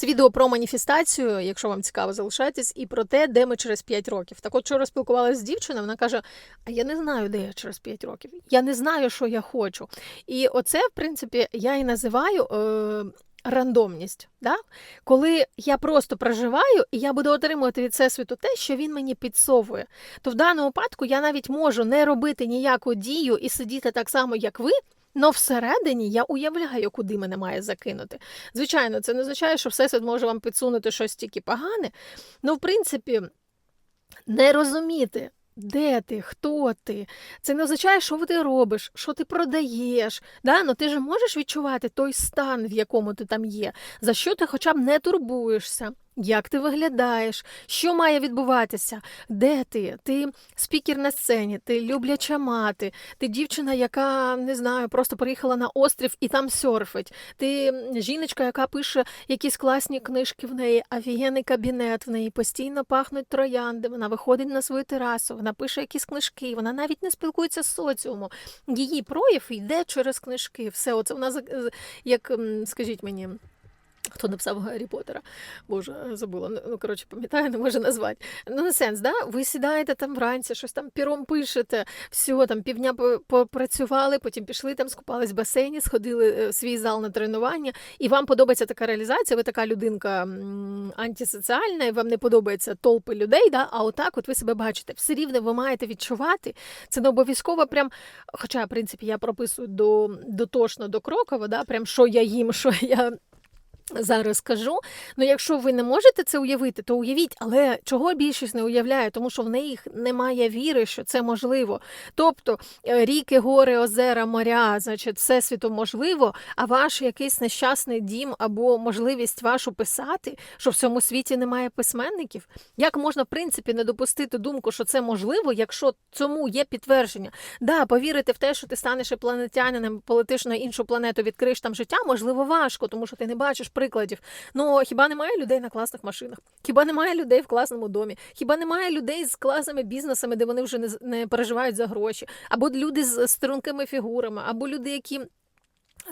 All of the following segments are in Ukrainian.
Це відео про маніфестацію, якщо вам цікаво, залишайтесь, і про те, де ми через 5 років. Так от вчора спілкувалася з дівчиною, вона каже: А я не знаю, де я через 5 років. Я не знаю, що я хочу. І оце, в принципі, я і називаю. Е- Рандомність, да? коли я просто проживаю і я буду отримувати від всесвіту те, що він мені підсовує, то в даному випадку я навіть можу не робити ніяку дію і сидіти так само, як ви, але всередині я уявляю, куди мене має закинути. Звичайно, це не означає, що всесвіт може вам підсунути щось тільки погане. Ну, в принципі, не розуміти. Де ти, хто ти? Це не означає, що ти робиш, що ти продаєш. Да? Ну ти ж можеш відчувати той стан, в якому ти там є, за що ти хоча б не турбуєшся. Як ти виглядаєш? Що має відбуватися? Де ти? Ти спікер на сцені, ти любляча мати, ти дівчина, яка не знаю, просто приїхала на острів і там серфить. Ти жіночка, яка пише якісь класні книжки в неї, офігенний кабінет, в неї постійно пахнуть троянди. Вона виходить на свою терасу, вона пише якісь книжки, вона навіть не спілкується з соціумом. Її прояв йде через книжки. Все, оце вона як скажіть мені. Хто написав Гаррі Поттера? Боже, забула. Ну, коротше, пам'ятаю, не можу назвати. Ну, не сенс, да? Ви сідаєте там вранці, щось там піром пишете, все, там півдня попрацювали, потім пішли там, скупались в басейні, сходили е, в свій зал на тренування, і вам подобається така реалізація, ви така людинка антисоціальна, і вам не подобається толпи людей, да? а отак от ви себе бачите. Все рівно ви маєте відчувати. Це не обов'язково прям, хоча, в принципі, я прописую до, дотошно до Крокова, да? прям що я їм, що я. Зараз скажу. Ну, якщо ви не можете це уявити, то уявіть, але чого більшість не уявляє, тому що в них немає віри, що це можливо. Тобто е, ріки, гори, озера, моря, значить, все світу можливо, а ваш якийсь нещасний дім або можливість вашу писати, що в цьому світі немає письменників. Як можна, в принципі, не допустити думку, що це можливо, якщо цьому є підтвердження? Да, повірити в те, що ти станеш іпланетянином, полетиш на іншу планету, відкриєш там життя, можливо, важко, тому що ти не бачиш прикладів. Ну хіба немає людей на класних машинах? Хіба немає людей в класному домі? Хіба немає людей з класними бізнесами, де вони вже не переживають за гроші? Або люди з стрункими фігурами, або люди, які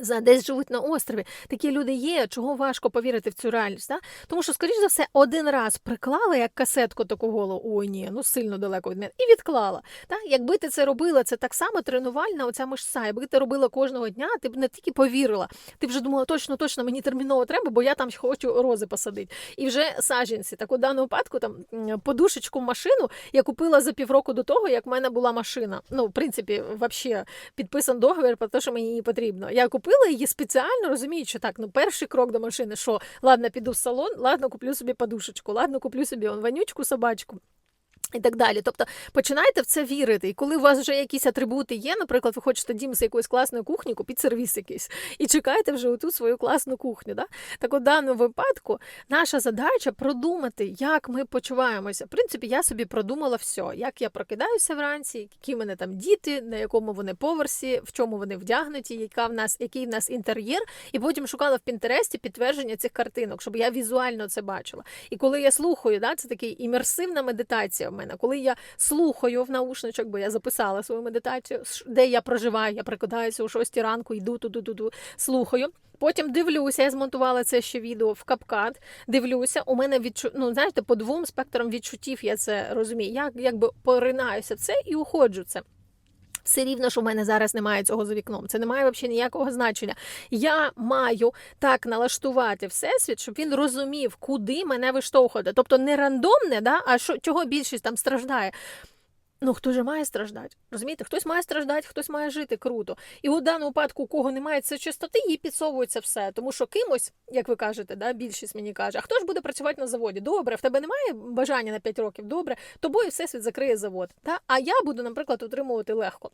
за десь живуть на острові. Такі люди є, чого важко повірити в цю реальність. Да? Тому що, скоріш за все, один раз приклала як касетку таку голову, ой ні, ну сильно далеко від мене, і відклала. Да? Якби ти це робила, це так само тренувальна оця мишця. Якби ти робила кожного дня, ти б не тільки повірила, ти вже думала, точно, точно мені терміново треба, бо я там хочу рози посадити. І вже саджанці. Так у даному випадку там подушечку машину я купила за півроку до того, як в мене була машина. Ну, в принципі, взагалі підписан договір про те, що мені її потрібно. Я купила її спеціально, розуміючи, так, ну перший крок до машини, що ладно, піду в салон, ладно, куплю собі подушечку, ладно, куплю собі он, вонючку собачку. І так далі. Тобто починайте в це вірити. І коли у вас вже якісь атрибути є, наприклад, ви хочете дім з якоїсь класної кухні, купіть сервіс якийсь і чекайте вже оту свою класну кухню. Да? Так у даному випадку наша задача продумати, як ми почуваємося. В принципі, я собі продумала все, як я прокидаюся вранці, які в мене там діти, на якому вони поверсі, в чому вони вдягнуті, яка в нас, який в нас інтер'єр. І потім шукала в Пінтересті підтвердження цих картинок, щоб я візуально це бачила. І коли я слухаю, да, це такий імерсивна медитація мене. Коли я слухаю в наушничок, бо я записала свою медитацію, де я проживаю, я прикидаюся о 6 ранку, йду туди, слухаю. Потім дивлюся, я змонтувала це ще відео в капкат. Дивлюся, у мене відчу... ну, знаєте, по двом спектрам відчуттів я це розумію. Я якби поринаюся в це і уходжу це. Все рівно, що в мене зараз немає цього за вікном. Це не має взагалі ніякого значення. Я маю так налаштувати всесвіт, щоб він розумів, куди мене виштовхувати. Тобто не рандомне, да? а що чого більшість там страждає. Ну, хто ж має страждати? Розумієте, хтось має страждати, хтось має жити круто. І у даному випадку, у кого немає цієї чистоти, їй підсовується все. Тому що кимось, як ви кажете, да, більшість мені каже, а хто ж буде працювати на заводі? Добре, в тебе немає бажання на 5 років, добре, тобою всесвіт закриє завод. Та? А я буду, наприклад, отримувати легко.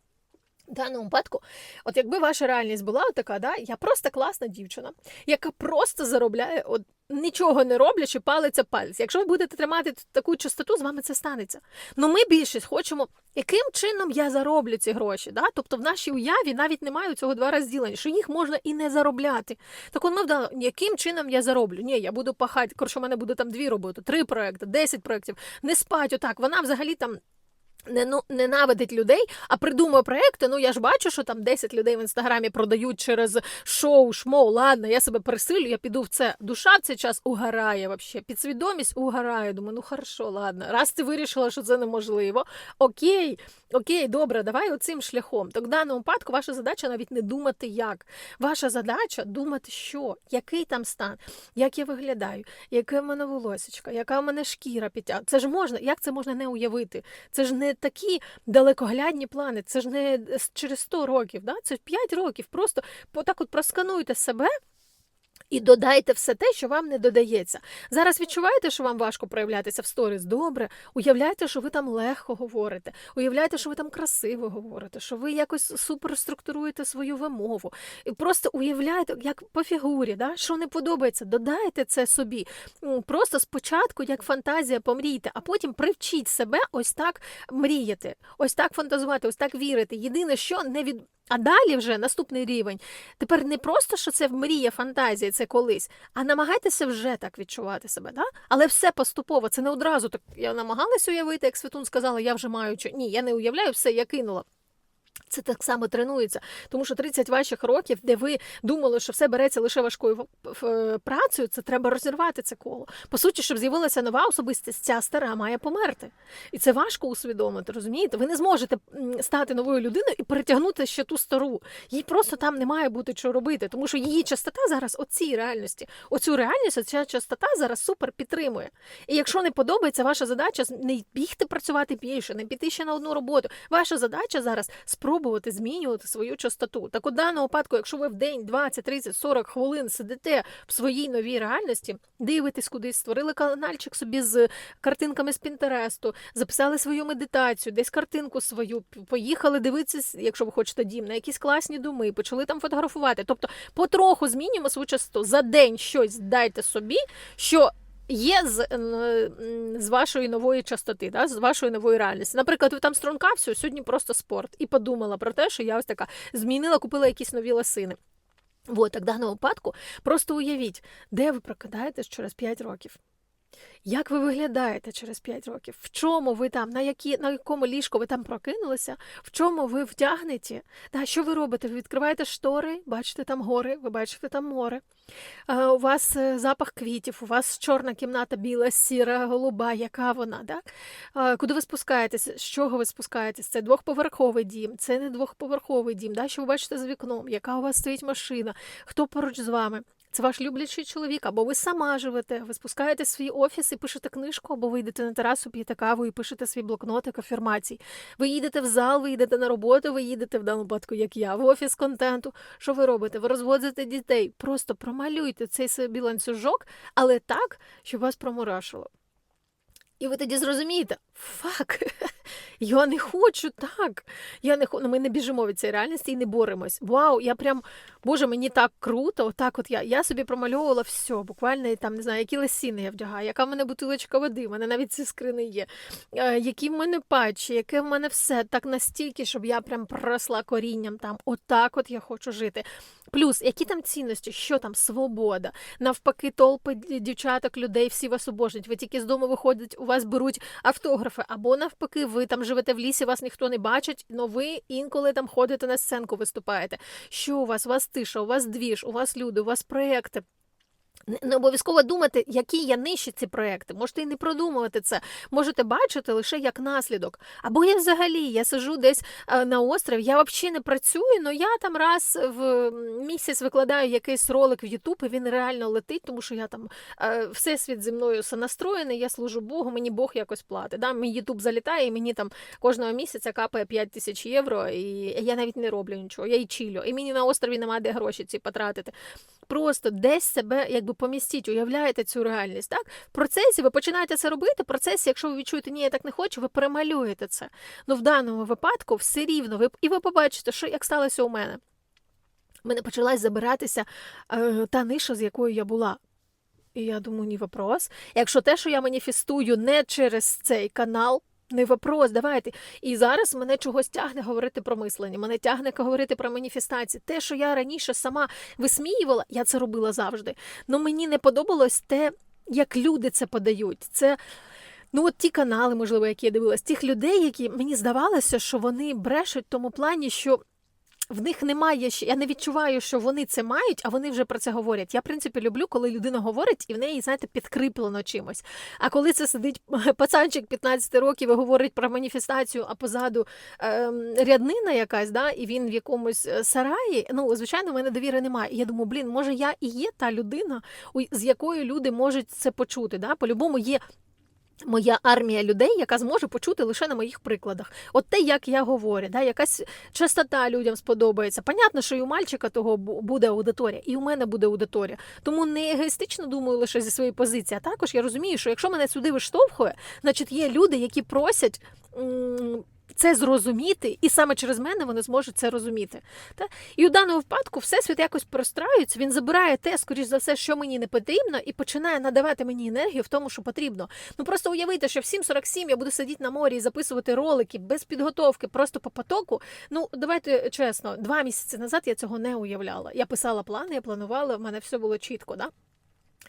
В даному випадку, от якби ваша реальність була така, да, я просто класна дівчина, яка просто заробляє, от нічого не роблячи, палиця палець. Якщо ви будете тримати таку частоту, з вами це станеться. Ну ми більшість хочемо, яким чином я зароблю ці гроші. Да? Тобто в нашій уяві навіть немає цього два розділення, що їх можна і не заробляти. Так от ми вдали, яким чином я зароблю? Ні, я буду пахати, коротше, у мене буде там дві роботи, три проекти, десять проєктів, не спать отак. Вона взагалі там. Не ну, ненавидить людей, а придумує проекти. Ну я ж бачу, що там 10 людей в інстаграмі продають через шоу, шмоу. Ладно, я себе пересилю, я піду в це. Душа в цей час угорає вообще. Підсвідомість угорає. Думаю, ну хорошо, ладно. Раз ти вирішила, що це неможливо. Окей, окей, добре, давай оцим шляхом. То в даному випадку ваша задача навіть не думати як. Ваша задача думати, що, який там стан, як я виглядаю, яке в мене волосечка, яка в мене шкіра підтя. Це ж можна, як це можна не уявити? Це ж не такі далекоглядні плани, це ж не через 100 років, да? це 5 років. Просто так от проскануйте себе. І додайте все те, що вам не додається. Зараз відчуваєте, що вам важко проявлятися в сторіс? Добре. Уявляйте, що ви там легко говорите. Уявляйте, що ви там красиво говорите, що ви якось суперструктуруєте свою вимову. І просто уявляйте, як по фігурі, да? що не подобається, додайте це собі. Просто спочатку, як фантазія, помрійте, а потім привчіть себе ось так мріяти, ось так фантазувати, ось так вірити. Єдине, що не від. А далі вже наступний рівень. Тепер не просто, що це мрія, фантазія, це колись, а намагайтеся вже так відчувати себе. Да? Але все поступово, це не одразу так. Я намагалась уявити, як Святун сказала, я вже маю. Ні, я не уявляю, все, я кинула. Це так само тренується, тому що 30 ваших років, де ви думали, що все береться лише важкою працею, це треба розірвати це коло. По суті, щоб з'явилася нова особистість, ця стара має померти. І це важко усвідомити, розумієте? Ви не зможете стати новою людиною і перетягнути ще ту стару. Їй просто там не має бути що робити, тому що її частота зараз оцій реальності. Оцю реальність, ця частота зараз супер підтримує. І якщо не подобається, ваша задача не бігти працювати більше, не піти ще на одну роботу. Ваша задача зараз спробувати змінювати свою частоту. Так у даному випадку, якщо ви в день 20, 30, 40 хвилин сидите в своїй новій реальності, дивитесь кудись, створили канальчик собі з картинками з Пінтересту, записали свою медитацію, десь картинку свою, поїхали дивитися, якщо ви хочете дім, на якісь класні думи, почали там фотографувати. Тобто, потроху змінюємо свою частоту. За день щось дайте собі, що є з з вашої нової частоти, да, з вашої нової реальності. Наприклад, ви там струнка, все, сьогодні просто спорт. І подумала про те, що я ось така змінила, купила якісь нові ласини. Вот, так в даному випадку просто уявіть, де ви прокидаєтесь через 5 років. Як ви виглядаєте через 5 років? В чому ви там, на які, на якому ліжку ви там прокинулися, в чому ви втягнеті? Та, що ви робите? Ви відкриваєте штори, бачите там гори, ви бачите там море. А, у вас е, запах квітів, у вас чорна кімната, біла, сіра, голуба, яка вона? Так? А, куди ви спускаєтесь? З чого ви спускаєтесь? Це двохповерховий дім, це не двохповерховий дім. Да? Що ви бачите з вікном? Яка у вас стоїть машина? Хто поруч з вами? Це ваш люблячий чоловік, або ви сама живете, ви спускаєте свій офіс і пишете книжку, або ви йдете на терасу, п'єте каву і пишете свій блокнотик афірмацій. Ви їдете в зал, ви їдете на роботу, ви їдете в даному випадку, як я, в офіс контенту. Що ви робите? Ви розводите дітей. Просто промалюйте цей собі ланцюжок, але так, щоб вас промурашило. І ви тоді зрозумієте, фак, я не хочу так. Я не ну, Ми не біжимо від цієї реальності і не боремось. Вау, я прям, Боже, мені так круто. Отак от я Я собі промальовувала все, буквально там не знаю, які лосіни я вдягаю, яка в мене бутилочка води, в мене навіть ці скрини є, е, які в мене патчі, яке в мене все так настільки, щоб я прям проросла корінням там. Отак от я хочу жити. Плюс, які там цінності, що там, свобода, навпаки, толпи дівчаток, людей, всі вас обожнюють. Ви тільки з дому виходять, у вас беруть автографи, або навпаки, ви там живете в лісі, вас ніхто не бачить, але ви інколи там ходите на сценку, виступаєте. Що у вас? У вас тиша, у вас двіж, у вас люди, у вас проекти. Не обов'язково думати, які є нижчі ці проекти. Можете і не продумувати це. Можете бачити лише як наслідок. Або я взагалі я сижу десь е, на острові, я взагалі не працюю, але я там раз в місяць викладаю якийсь ролик в Ютуб, і він реально летить, тому що я там е, всесвіт зі мною сонастроєний, я служу Богу, мені Бог якось платить. Да? Мій Ютуб залітає, і мені там кожного місяця капає 5 тисяч євро, і я навіть не роблю нічого, я й чілю. І мені на острові немає де гроші ці потратити. Просто десь себе якби помістіть, уявляєте цю реальність. Так? В процесі ви починаєте це робити. В процесі, якщо ви відчуєте, ні, я так не хочу, ви перемалюєте це. Ну в даному випадку все рівно. Ви і ви побачите, що як сталося у мене. У мене почалась забиратися е, та ниша, з якою я була. І я думаю, ні вопрос. Якщо те, що я маніфестую не через цей канал. Не вопрос, давайте. І зараз мене чогось тягне говорити про мислення, мене тягне говорити про маніфестації. Те, що я раніше сама висміювала, я це робила завжди. Ну мені не подобалось те, як люди це подають. Це Ну, от ті канали, можливо, які я дивилась, тих людей, які мені здавалося, що вони брешуть в тому плані, що в них немає ще. Я не відчуваю, що вони це мають, а вони вже про це говорять. Я, в принципі, люблю, коли людина говорить, і в неї, знаєте, підкріплено чимось. А коли це сидить пацанчик 15 років і говорить про маніфестацію, а позаду ем, ряднина якась, да, і він в якомусь е, сараї, ну, звичайно, в мене довіри немає. І я думаю, блін, може, я і є та людина, з якою люди можуть це почути. Да? По-любому є моя армія людей, яка зможе почути лише на моїх прикладах. От те, як я говорю, да, якась частота людям сподобається. Понятно, що і у мальчика того бу- буде аудиторія, і у мене буде аудиторія. Тому не егоїстично думаю лише зі своєї позиції. А також я розумію, що якщо мене сюди виштовхує, значить є люди, які просять. Це зрозуміти, і саме через мене вони зможуть це розуміти. Та? І у даному випадку всесвіт якось простраюється, він забирає те, скоріш за все, що мені не потрібно, і починає надавати мені енергію в тому, що потрібно. Ну просто уявити, що в 7.47 я буду сидіти на морі і записувати ролики без підготовки, просто по потоку. Ну давайте чесно, два місяці назад я цього не уявляла. Я писала плани, я планувала, в мене все було чітко. Да?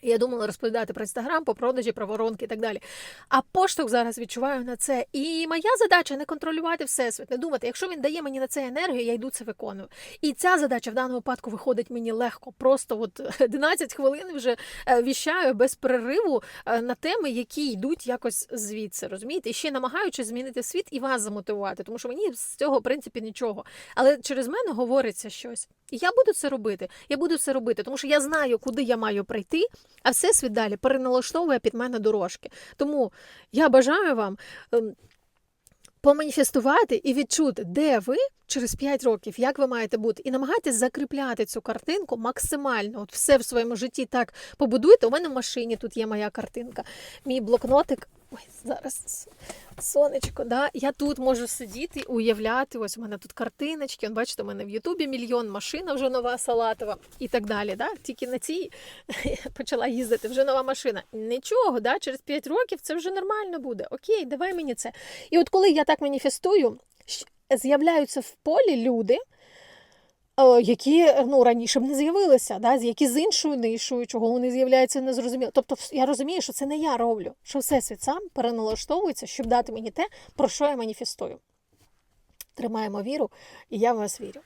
Я думала розповідати про інстаграм, по продажі, про воронки і так далі. А поштовх зараз відчуваю на це. І моя задача не контролювати всесвіт, не думати, якщо він дає мені на це енергію, я йду це виконую. І ця задача в даному випадку виходить мені легко. Просто от 11 хвилин вже е, віщаю без перериву е, на теми, які йдуть якось звідси. Розумієте? І ще намагаючись змінити світ і вас замотивувати, тому що мені з цього в принципі нічого. Але через мене говориться щось. Я буду це робити. Я буду це робити, тому що я знаю, куди я маю прийти, а всесвіт далі переналаштовує під мене дорожки. Тому я бажаю вам. ем, Поманіфестувати і відчути, де ви через 5 років, як ви маєте бути, і намагайтесь закріпляти цю картинку максимально. От все в своєму житті так побудуйте. У мене в машині тут є моя картинка, мій блокнотик. Ой, зараз сонечко, да? я тут можу сидіти, уявляти. Ось у мене тут картиночки. Он, бачите, у мене в Ютубі мільйон машина вже нова салатова і так далі. Да? Тільки на цій почала їздити вже нова машина. Нічого, да? через 5 років це вже нормально буде. Окей, давай мені це. І от коли я так маніфестую, з'являються в полі люди. Е, Які ну раніше б не з'явилися, да, які з іншою нишою, чого вони з'являються, не зрозуміло. Тобто, я розумію, що це не я роблю, що всесвіт сам переналаштовується, щоб дати мені те, про що я маніфестую. Тримаємо віру, і я в вас вірю.